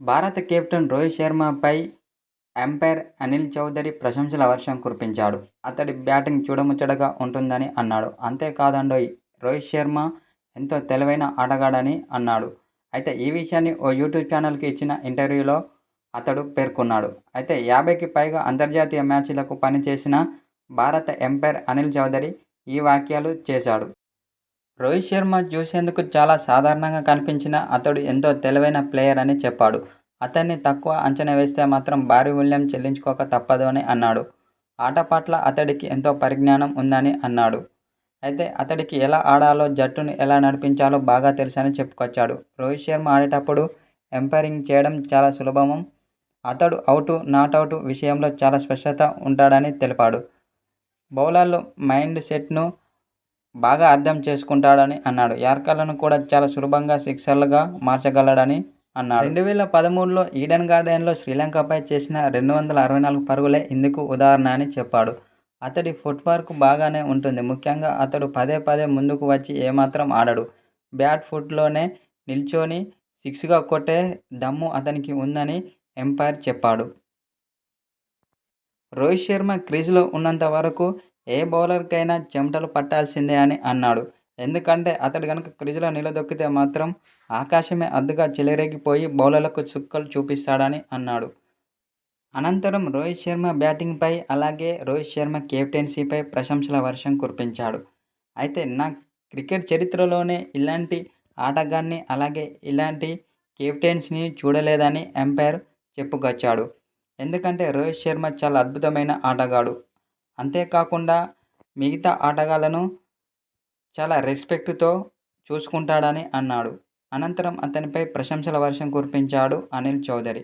భారత కెప్టెన్ రోహిత్ శర్మపై అంపైర్ అనిల్ చౌదరి ప్రశంసల వర్షం కురిపించాడు. అతడి బ్యాటింగ్ చూడముచ్చటగా ఉంటుందని అన్నాడు. అంతేకాదండోయ్ రోహిత్ శర్మ ఎంతో తెలివైన ఆటగాడని అన్నాడు. అయితే ఈ విషయాన్ని ఓ యూట్యూబ్ ఛానల్కి ఇచ్చిన ఇంటర్వ్యూలో అతడు పేర్కొన్నాడు. అయితే యాభైకి పైగా అంతర్జాతీయ మ్యాచ్లకు పనిచేసిన భారత అంపైర్ అనిల్ చౌదరి ఈ వ్యాఖ్యలు చేశాడు. రోహిత్ శర్మ చూసేందుకు చాలా సాధారణంగా కనిపించిన అతడు ఎంతో తెలివైన ప్లేయర్ అని చెప్పాడు. అతన్ని తక్కువ అంచనా వేస్తే మాత్రం భారీ మూల్యం చెల్లించుకోక తప్పదు అని అన్నాడు. ఆట పట్ల అతడికి ఎంతో పరిజ్ఞానం ఉందని అన్నాడు. అయితే అతడికి ఎలా ఆడాలో, జట్టును ఎలా నడిపించాలో బాగా తెలుసని చెప్పుకొచ్చాడు. రోహిత్ శర్మ ఆడేటప్పుడు ఎంపైరింగ్ చేయడం చాలా సులభం. అతడు అవుట్, నాటౌట్ విషయంలో చాలా స్పష్టత ఉంటాడని తెలిపాడు. బౌలర్లు మైండ్ సెట్ను బాగా అర్థం చేసుకుంటాడని అన్నాడు. యార్కర్లను కూడా చాలా సులభంగా సిక్సర్లుగా మార్చగలడని అన్నాడు. రెండు వేల పదమూడులో ఈడెన్ గార్డెన్లో శ్రీలంకపై చేసిన రెండు వందల అరవై నాలుగు పరుగులే ఇందుకు ఉదాహరణ అని చెప్పాడు. అతడి ఫుట్వర్క్ బాగానే ఉంటుంది. ముఖ్యంగా అతడు పదే పదే ముందుకు వచ్చి ఏమాత్రం ఆడడు. బ్యాట్ ఫుట్లోనే నిల్చొని సిక్స్గా కొట్టే దమ్ము అతనికి ఉందని ఎంపైర్ చెప్పాడు. రోహిత్ శర్మ క్రీజ్లో ఉన్నంత వరకు ఏ బౌలర్కైనా చెమటలు పట్టాల్సిందే అని అన్నాడు. ఎందుకంటే అతడు కనుక క్రీజులో నిలదొక్కితే మాత్రం ఆకాశమే అద్దుగా చెలరేగిపోయి బౌలర్లకు చుక్కలు చూపిస్తాడని అన్నాడు. అనంతరం రోహిత్ శర్మ బ్యాటింగ్పై, అలాగే రోహిత్ శర్మ కెప్టెన్సీపై ప్రశంసల వర్షం కురిపించాడు. అయితే నా క్రికెట్ చరిత్రలోనే ఇలాంటి ఆటగాన్ని అలాగే ఇలాంటి కెప్టెన్సీని చూడలేదని ఎంపైర్ చెప్పుకొచ్చాడు. ఎందుకంటే రోహిత్ శర్మ చాలా అద్భుతమైన ఆటగాడు. అంతేకాకుండా మిగతా ఆటగాళ్ళను చాలా రెస్పెక్ట్తో చూసుకుంటాడని అన్నాడు. అనంతరం అతనిపై ప్రశంసల వర్షం కురిపించాడు అనిల్ చౌదరి.